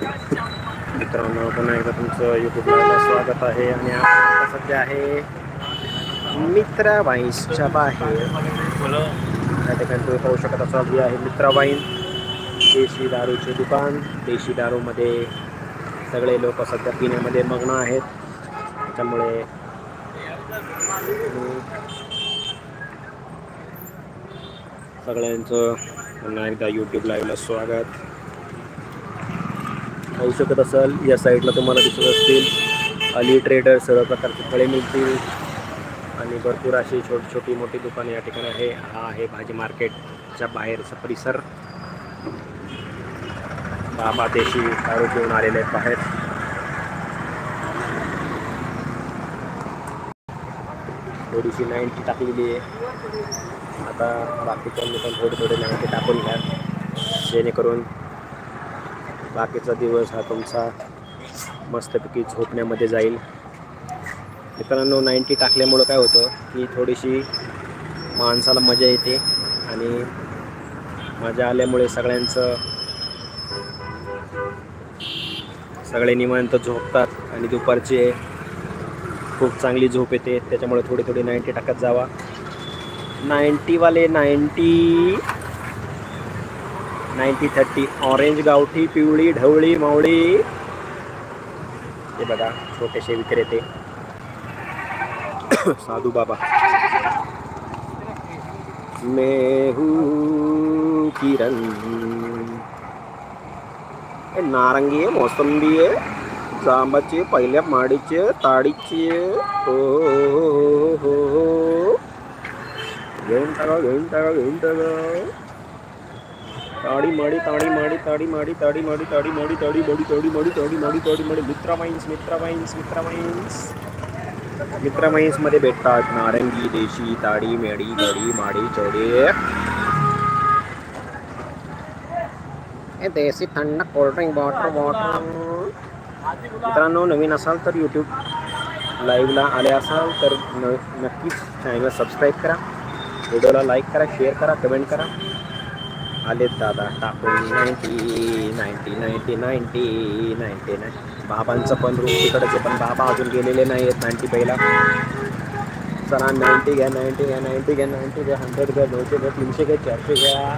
मित्रांनो पुन्हा एकदा तुमचं युट्यूबला स्वागत आहे. आणि आपण सध्या आहे मित्राबाईंच्या बाहेर. या ठिकाणी तुम्ही पाहू शकत असा जी आहे मित्राबाईं देशी दारूचे दुकान. देशी दारूमध्ये सगळे लोक सध्या पिण्यामध्ये मग्न आहेत. त्यामुळे सगळ्यांचं पुन्हा एकदा यूट्यूब लाईव्हला स्वागत. पाहू शकत असेल. या साईडला तुम्हाला दिसत असतील. अली ट्रेडर सर्व प्रकारचे फळे मिळतील. आणि भरपूर अशी छोटी छोटी मोठी दुकाने या ठिकाणी आहे. हा आहे भाजी मार्केटच्या बाहेरचा परिसर. बाबा देशी दारू घेऊन आलेले आहेत बाहेर. थोडीशी नाईन्टी टाकलेली आहे. आता बाकीच्यांनी पण थोडे थोडे नाईन्टी टाकून घ्या. जेणेकरून बाकीचा दिवस हा तुमचा मस्तपैकी झोपण्यामध्ये जाईल. मित्रांनो नाईन्टी टाकल्यामुळं काय होतं की थोडीशी माणसाला मजा येते आणि मजा आल्यामुळे सगळ्यांचं सगळे निवांत झोपतात आणि दुपारचे खूप चांगली झोप येते. त्याच्यामुळे थोडी थोडी नाईन्टी टाकत जावा. नाईन्टीवाले नाईन्टी नाईन्टी थर्टी ऑरेंज गावठी पिवळी ढवळी मावळी. हे बघा छोटेसे विक्रेते. साधू बाबा. मेहू किरण. नारंगी आहे मोसंबी आहे. जांबाचे पहिल्या माडीचे ताडीचे. हो हो हो हो. घेऊन टाका घेऊन टाका घेऊन टाका. ताडी माडी ताडी माडी ताडी माडी ताडी माडी ताडी माडी ताडी माडी ताडी माडी ताडी माडी ताडी माडी. मित्रा माईन्स मित्रा माईन्स मित्रा माईन्स मित्रा माईन्समध्ये भेटतात नारंगी देशी ताडी मेडी गडी माडी चौडे हे देशी थंड कोल्ड्रिंक वॉटर वॉटर मित्रांनो नवीन असाल तर यूट्यूब लाईव्हला आले असाल तर नक्कीच चॅनलला सबस्क्राईब करा. व्हिडिओला लाईक करा शेअर करा कमेंट करा. आलेत दादा. टाकून ninety ninety ninety ninety ninety nine बाबांचं पण रूप तिकडच पण बाबा अजून गेलेले नाही आहेत नाईन्टी पहिला. चला नाईन्टी घ्या नाईन्टी घ्या नाईन्टी घ्या नाईन्टी घ्या हंड्रेड घ्या दोनशे घ्या तीनशे घ्या चारशे घ्या.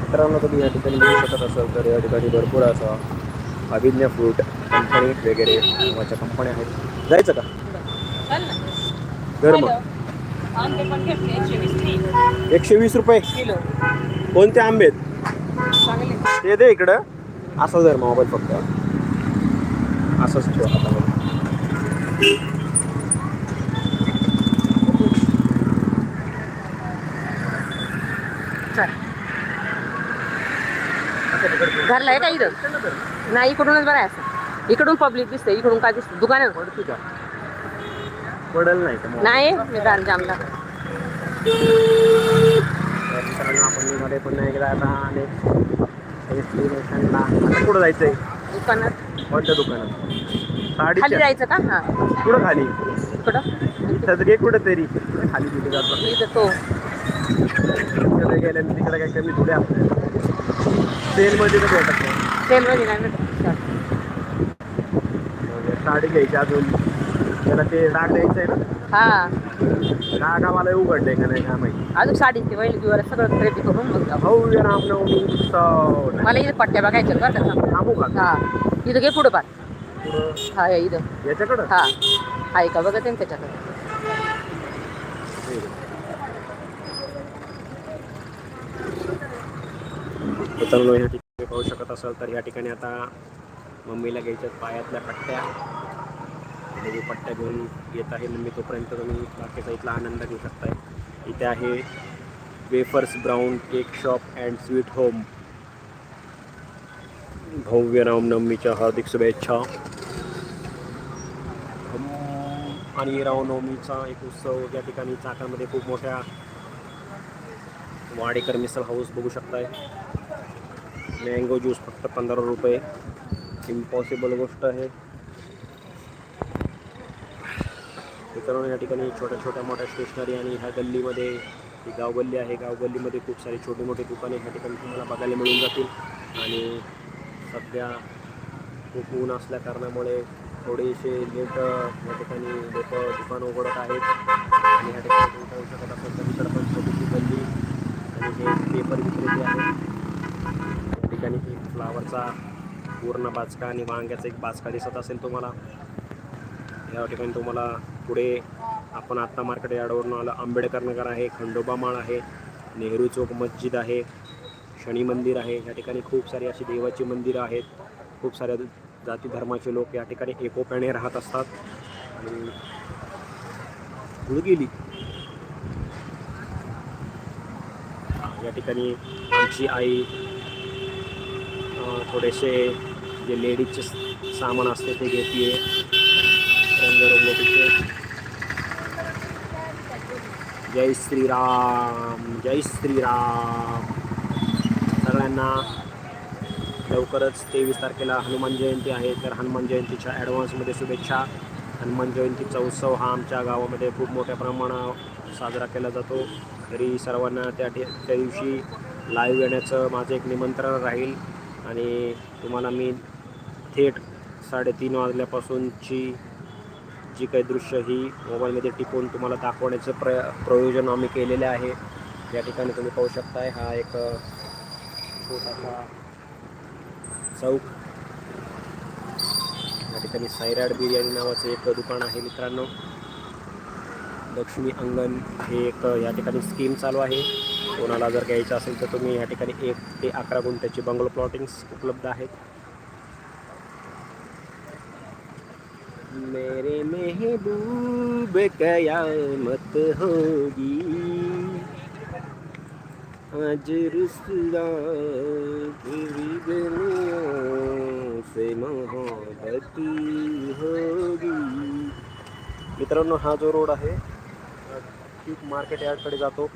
मित्रांनो तुम्ही या ठिकाणी बघू शकत असाल तर या ठिकाणी भरपूर असं अभिज्ञ फ्रूट कंपनी वगैरे नावाच्या कंपन्या आहेत. जायचं का. घर मग आंबे पण घेतले एकशे वीस तीन एकशे वीस रुपये. किलो. कोणते आंबे आहेत? चांगले. ते दे इकडं. असं जर मोबाईल फक्त. असंच ठेवा घरला आहे का इथं? नाही इकडूनच बरं आहे असं. इकडून पब्लिक दिसते इकडून काय दिसतं दुकान का पडल नाही का? mobile? नाही मी दार जामला. तर मित्रांनो आपण मध्ये पुन्हा एकदा आता नेक्स्ट डेस्टिनेशनला आता कुठं जायचंय? दुकानात. कोणत्या दुकानात? खाली साडीच्या जायचं का? हा. कुठं खाली? इकडं. इथं घे कुठं तरी खाली तिथे जातो. इथं तो. तिकडे गेल्याने तिकडे काही कमी थोडे आपल्या सेलमध्ये तर भेटत नाही. सेलमध्ये नाही भेटत. साडी घ्यायची अजून. त्याला ते डाग द्यायचं आहे ना. हा. डाग आम्हाला उघडलंय का नाही काय माहिती. अजून साडीचे बैल बिवर सगळं खरेदी करून मग जाऊ. भव्य रामनवमी उत्सव. मला इथं पट्ट्या बघायच्या बरं का. थांब. का? हा. इथं घे पुढं पार पुढं? हा इथं. याच्याकडं? हा. आहे का? बघत आहे ना त्याच्याकडे. मित्रांनो या ठिकाणी पाहू शकत असाल तर या ठिकाणी आता मम्मीला घ्यायच्या पायातल्या पट्ट्या. आणि मी पट्ट्या घेऊन येत आहे. मी तोपर्यंत तुम्ही बाकीचा इथला आनंद घेऊ शकताय. इथे आहे wafers brown cake shop and sweet home. भव्य रामनवमीच्या हार्दिक शुभेच्छा. आणि रामनवमीचा एक उत्सव या ठिकाणी चाकणमध्ये खूप मोठ्या वाडेकर मिसळ हाऊस बघू शकताय. मँगो ज्यूस फक्त पंधरा रुपये. इम्पॉसिबल गोष्ट आहे. मित्रांनो या ठिकाणी छोट्या छोट्या मोठ्या स्टेशनरी आणि ह्या गल्लीमध्ये ही गावगल्ली आहे. गावगल्लीमध्ये खूप सारे छोटे मोठे दुकाने ह्या ठिकाणी तुम्हाला बघायला मिळून जातील. आणि सध्या खूप ऊन असल्याकारणामुळे थोडेसे लेट या ठिकाणी लोक दुकान उघडत आहेत. आणि ह्या ठिकाणी तुम्ही शकत तर छोटीशी गल्ली आणि हे पेपर विक्रेते आहेत. या ठिकाणी एक फ्लावरचा पूर्ण बाचका आणि वांग्याचा एक बाचका दिसत असेल तुम्हाला. या ठिकाणी तुम्हाला पुढे आपण आत्ता मार्केट यार्डवरून आलं. आंबेडकर नगर आहे खंडोबा माळ आहे नेहरू चौक मस्जिद आहे शनी मंदिर आहे. या ठिकाणी खूप सारी अशी देवाची मंदिरं आहेत. खूप साऱ्या जाती धर्माचे लोक या ठिकाणी एकोप्याने राहत असतात. आणि पुढे गेली या ठिकाणी आमची आई थोडेसे जे लेडीजचे सामान असते ते घेते जय श्रीराम जय श्रीराम. सगळ्यांना लवकरच तेवीस तारखेला हनुमान जयंती आहे. तर हनुमान जयंतीच्या ॲडव्हान्समध्ये शुभेच्छा. हनुमान जयंतीचा उत्सव हा आमच्या गावामध्ये खूप मोठ्या प्रमाणात साजरा केला जातो. तरी सर्वांना त्या त्या दिवशी लाईव्ह येण्याचं माझं एक निमंत्रण राहील. आणि तुम्हाला मी थेट साडेतीन वाजल्यापासूनची जी काही दृश्य ही मोबाईलमध्ये टिकवून तुम्हाला दाखवण्याचं प्र प्रयोजन आम्ही केलेलं आहे. या ठिकाणी तुम्ही पाहू शकताय हा एक छोटासा चौक. या ठिकाणी सायराड बिर्याणी नावाचं एक दुकान आहे मित्रांनो. लक्ष्मी अंगण हे एक या ठिकाणी स्कीम चालू आहे. कोणाला जर घ्यायचं असेल तर तुम्ही या ठिकाणी एक ते अकरा गुंठ्याची बंगलो प्लॉटिंग्स उपलब्ध आहेत. मेरे महबूब कयामत होगी। आज रुसवा पूरी दुनिया से मोहब्बत होगी। मित्रांनो हा जो रोड आहे क्यूब मार्केट यार्डकडे जातो.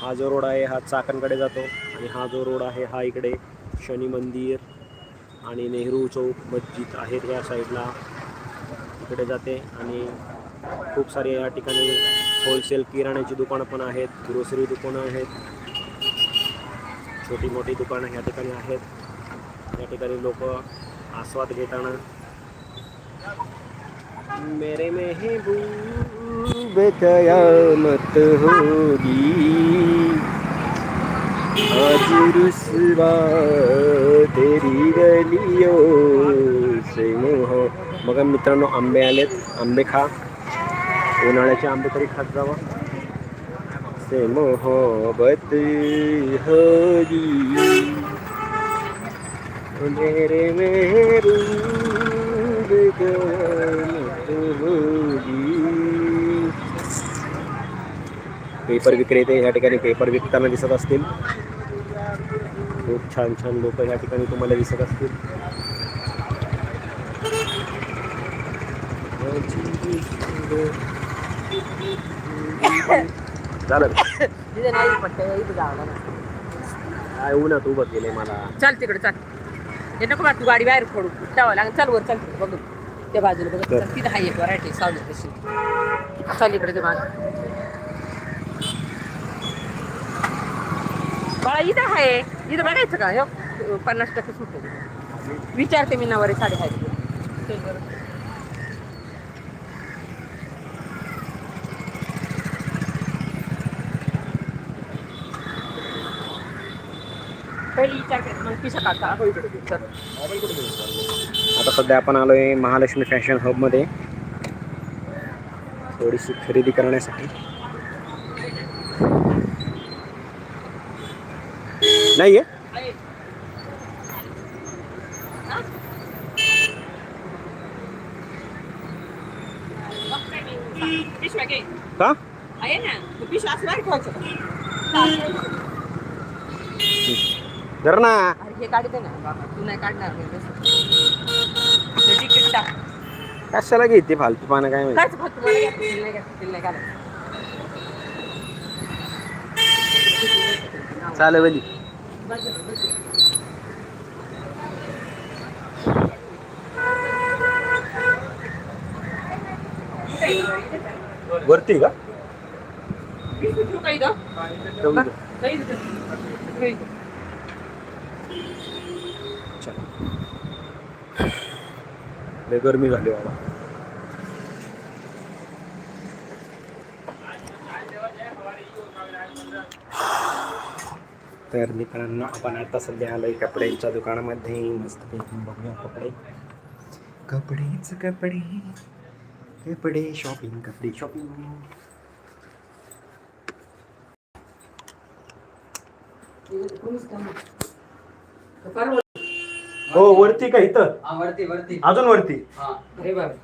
हा जो रोड आहे हा चाकणकडे जातो. आणि हा जो रोड आहे हा इकडे शनी मंदिर आणि नेहरू चौक मस्जिद आहेत या साईडला. इकडे जाते आणि खूप सारे या ठिकाणी होलसेल किराण्याची दुकानं पण आहेत ग्रोसरी दुकानं आहेत छोटी मोठी दुकानं या ठिकाणी आहेत. या ठिकाणी लोक आस्वाद घेताना मेरे महबूब कयामत होगी आज रुसवा तेरी गलियों से मोह बघा मित्रांनो आंबे आलेत. आंबे खा. उन्हाळ्याचे आंबे तरी खात जावा. से मोहब्बत होगी मेरे पेपर विक्रेते या ठिकाणी पेपर विकताना दिसत असतील. खूप छान छान लोक या ठिकाणी तुम्हाला दिसत असतील. चालेल तिथे नाही पट्ट्या इथं जावं लागेल. काय उन्हात उभं केलंय मला चल तिकडे चल हे नको बा तू गाडी बाहेर फोडू ठेवा लागेल चल वर चल बघू त्या बाजूला बघ चल. चल, तिथं आहे एक व्हरायटी सावली तशी चल इकडे ते बाजू बाळा इथं आहे इथं बघायचं का हो पन्नास टक्के सुट विचारते मी नवरे साडे आहे चल बरं पहिली विचार करते मग पिशा काढता हो इकडे दे, चल आता सध्या आपण आलोय महालक्ष्मी फॅशन हबमध्ये थोडीशी खरेदी करण्यासाठी नाही आहे आहे. हा? बघ काय मी, पिशव्या घे. का आहे ना अरे हे काढते ना बाबा तू नाही काढणार नाही तसं. ते तिकीट टाक कशाला घेते फालतू पानं काय माहिती कायच फक्त मला घ्या, तिला नाही घ्या, तिला नाही घालायचं. चालेल वली बस, बस, बस. वरती का दे. काही लय गरमी झाली बाबा. तर मित्रांनो आपण आता सध्या आलोय कपड्यांच्या दुकानामध्ये. मस्त बघूया कपडे. कपडेच कपडे. कपडे शॉपिंग कपडे शॉपिंग परवा हो वरती का इथं? हा वरती वरती. अजून वरती? हा. अरे बाबा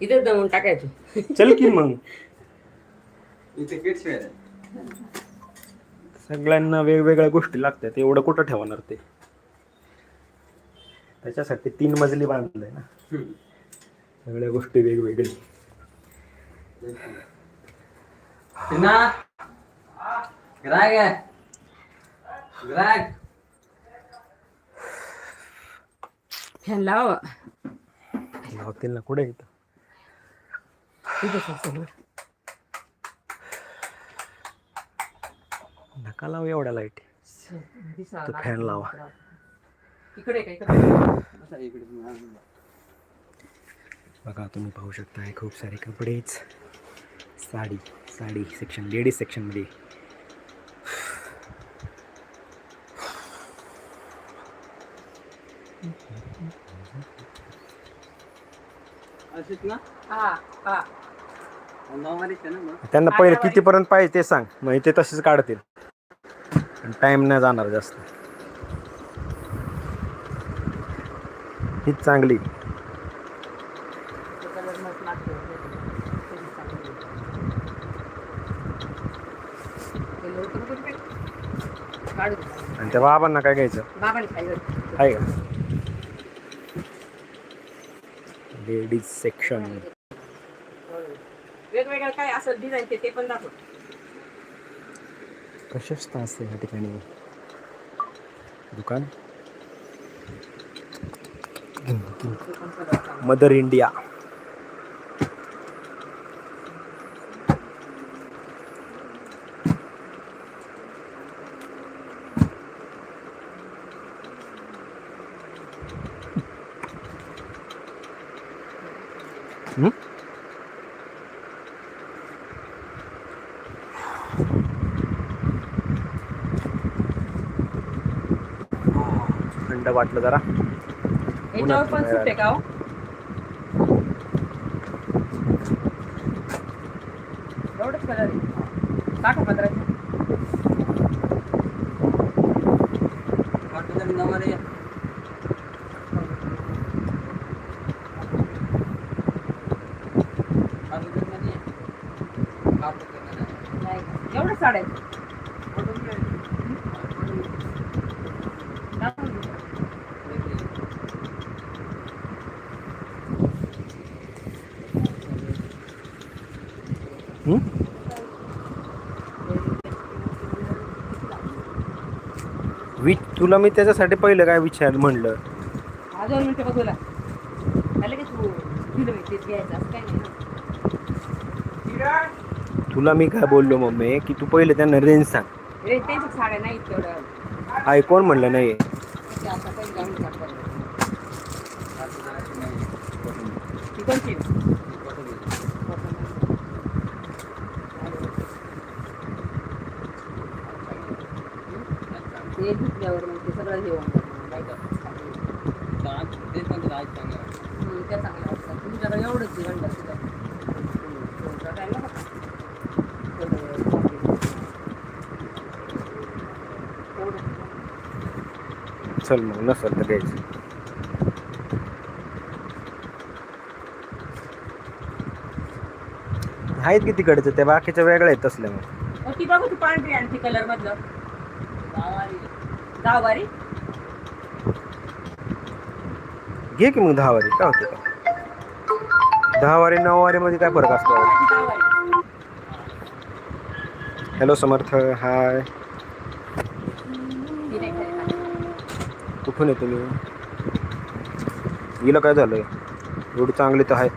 इथेच दमून टाकायचं. चल की मग. इथे किड्स वेअर आहे सगळ्यांना वेगवेगळ्या गोष्टी लागतात एवढं कुठं ठेवणार ते? त्याच्यासाठी तीन मजली बांधलंय ना. सगळ्या गोष्टी वेगवेगळी. ना ग्राहक आहे. ग्राहक फॅन लावा लावतील ना कुठे इथं. नका लावू एवढ्या लाइट फॅन लावा. इकडे बघा. तुम्ही पाहू शकता हे खूप सारे कपडेच साडी साडी सेक्शन लेडीज सेक्शनमध्ये असेच ना? हा हा. नऊवारीच आहे ना मग त्यांना पहिले कितीपर्यंत पाहिजे ते सांग. मग ते तसेच काढतील. टाइम नाही जाणार जास्त. हीच चांगली. तो कलर लवकर. आणि त्या बाबांना काय घ्यायचं? बाबाने आहे का? Ladies section. वेगवेगळं काय असेल डिझाईन ते पण दाखव. प्रशस्त असते या ठिकाणी. दुकान. मदर इंडिया थंड वाटलं जरा याच्यावर पण उन्हात सुट आहे का हो? एवढंच कलर आहे टाका पंधराशे वाटतं तरी नऊवारी आहे. अजून तरी नाही आहे. कापड कलर आहे. नाही एवढं साड्या आहेत. दाखवून दे. हम्म? वि तुला मी त्याच्यासाठी पहिलं काय विचार म्हणलं? दोन मिनिटं बघ तुला मी. तुला काय बोललो मम्मी की तू पहिले त्यांना रेंज सांग. साड्या तेवढं. कोण म्हणलं नाही ते आता काही घालून टाकतात. कापड जराशी नाही आहे. ती कोणची कॉटन आहे. ते धुतल्यावर मग ते सगळं हे होऊन जातं. काय ते पण चांगलं त्या चांगल्या तुमच्याकडे एवढंच आहे गंडा सुद्धा तुमचा काय नका का? थोडं एवढं. चल मग नसल तर घ्यायचं आहेत की तिकडचं त्या बाकीच्या वेगळ्या आहेत अहो, ती बघू ती पांढरी आणि ती कलर मधलं. दहा घे की मग दहा वारी काय होते का दहा वारी नऊ वारी मध्ये काय फरक असतो? हॅलो समर्थ. हाय. कुठून आहे तुम्ही हिला काय झालंय? एवढी चांगली तर आहे.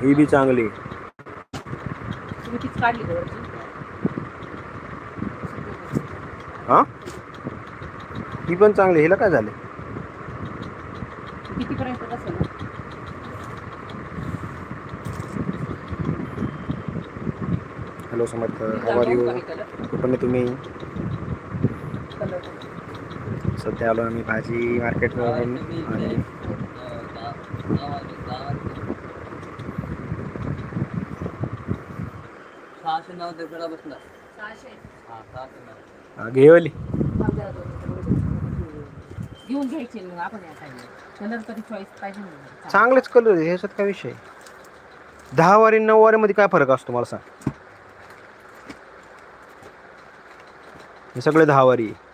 ही बी चांगली. काढली का वरची? हां ती पण चांगली हिला काय झाले? कितीपर्यंत बसेल? ना? हॅलो समर्थ आर यू आहे तुम्ही. सध्या आलो आम्ही भाजी आणि सहाशे नऊ बसला. हा हा, घेवली थांब जरा दोन मिनिटं. घेऊन घ्यायचे मग आपण या time कलर तरी चॉईस पाहिजे ना. चांगलेच कलर आहे. ह्याच्यात काय विषय? दहा वारी नऊ वारीमध्ये काय फरक असतो मला सांग. हे सगळे दहा वारी आहे.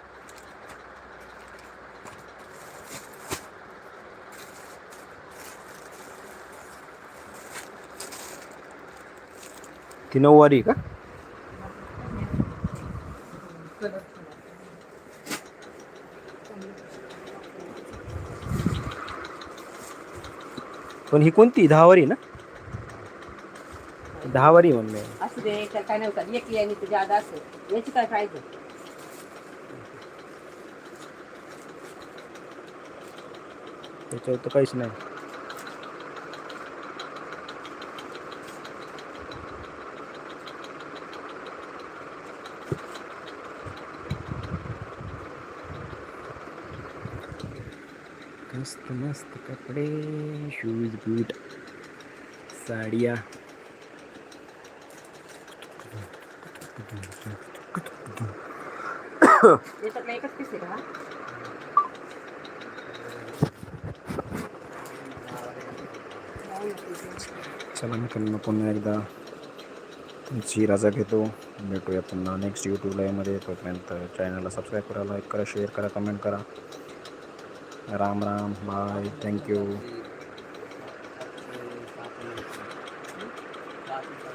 ती नऊ वारी आहे का? पण ही कोणती? दहा वारी आहे ना दहा वारी आहे म्हणले असू दे त्याला काय असेल याची काय त्याच्यावर तर काहीच नाही. मस्त मस्त कपडे शूज बूट साड्या? चला मित्रांनो पुन्हा एकदा तुमची रजा घेतो. भेटूया पुन्हा नेक्स्ट यूट्यूब लाईव्हमध्ये तोपर्यंत चॅनलला सबस्क्राईब करा लाईक करा शेअर करा कमेंट करा. Ram Ram bye thank you